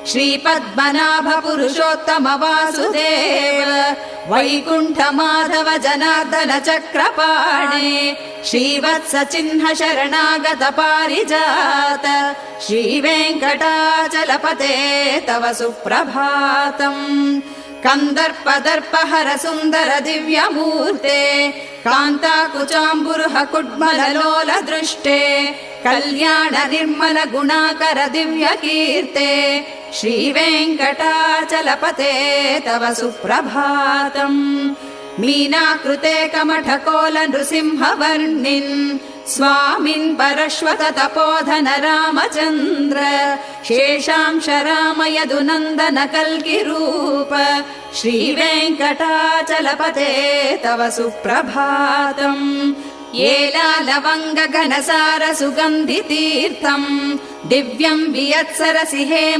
श्रीपद्मनाभ पुरुषोत्तम वासुदेव वैकुण्ठ माधव जनार्दन चक्रपाणे श्रीवत्स चिह्न शरणागत पारिजात श्रीवेङ्कटाचलपते तव सुप्रभातम् कन्दर्पदर्पहर सुन्दर दिव्यमूर्ते कान्ताकुचाम्बुरुह कुड्मललोल दृष्टे कल्याण निर्मल गुणाकर दिव्यकीर्ते श्रीवेङ्कटाचलपते तव सुप्रभातम् मीनाकृते कमठकोल नृसिंहवर्णिन् स्वामिन् परश्वत तपोधन रामचन्द्र शेषांश राम यदुनन्दन कल्किरूप श्रीवेङ्कटाचलपते तव सुप्रभातम् येलालवङ्ग घनसार सुगन्धितीर्थम् दिव्यम् वियत्सरसि हे